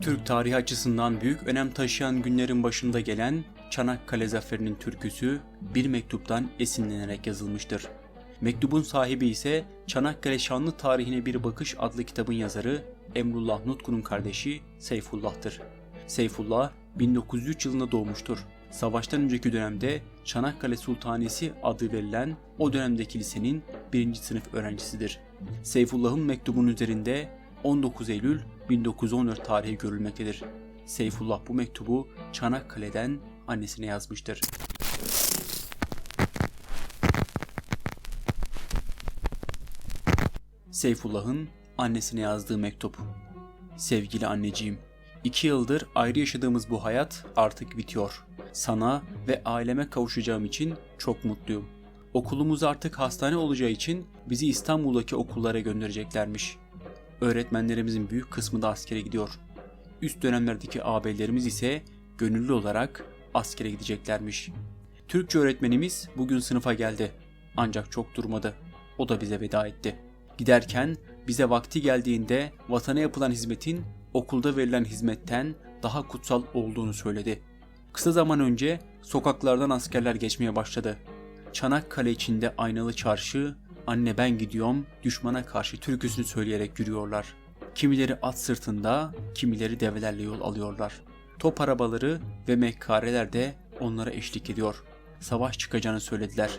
Türk tarihi açısından büyük önem taşıyan günlerin başında gelen Çanakkale Zaferi'nin türküsü bir mektuptan esinlenerek yazılmıştır. Mektubun sahibi ise Çanakkale Şanlı Tarihine Bir Bakış adlı kitabın yazarı Emrullah Nutku'nun kardeşi Seyfullah'tır. Seyfullah 1903 yılında doğmuştur. Savaştan önceki dönemde Çanakkale Sultanesi adı verilen o dönemdeki lisenin birinci sınıf öğrencisidir. Seyfullah'ın mektubunun üzerinde 19 Eylül 1914 tarihi görülmektedir. Seyfullah bu mektubu Çanakkale'den annesine yazmıştır. Seyfullah'ın annesine yazdığı mektup. Sevgili anneciğim, iki yıldır ayrı yaşadığımız bu hayat artık bitiyor. Sana ve aileme kavuşacağım için çok mutluyum. Okulumuz artık hastane olacağı için bizi İstanbul'daki okullara göndereceklermiş. Öğretmenlerimizin büyük kısmı da askere gidiyor. Üst dönemlerdeki ağabeylerimiz ise gönüllü olarak askere gideceklermiş. Türkçe öğretmenimiz bugün sınıfa geldi. Ancak çok durmadı. O da bize veda etti. Giderken bize vakti geldiğinde vatana yapılan hizmetin okulda verilen hizmetten daha kutsal olduğunu söyledi. Kısa zaman önce sokaklardan askerler geçmeye başladı. Çanakkale içinde aynalı çarşı, anne ben gidiyorum, düşmana karşı türküsünü söyleyerek yürüyorlar. Kimileri at sırtında, kimileri develerle yol alıyorlar. Top arabaları ve mekkareler de onlara eşlik ediyor. Savaş çıkacağını söylediler.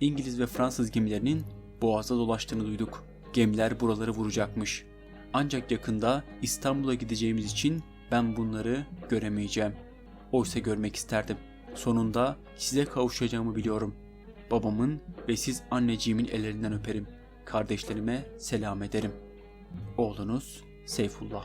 İngiliz ve Fransız gemilerinin boğazda dolaştığını duyduk. Gemiler buraları vuracakmış. Ancak yakında İstanbul'a gideceğimiz için ben bunları göremeyeceğim. Oysa görmek isterdim. Sonunda size kavuşacağımı biliyorum. Babamın ve siz anneciğimin ellerinden öperim. Kardeşlerime selam ederim. Oğlunuz Seyfullah.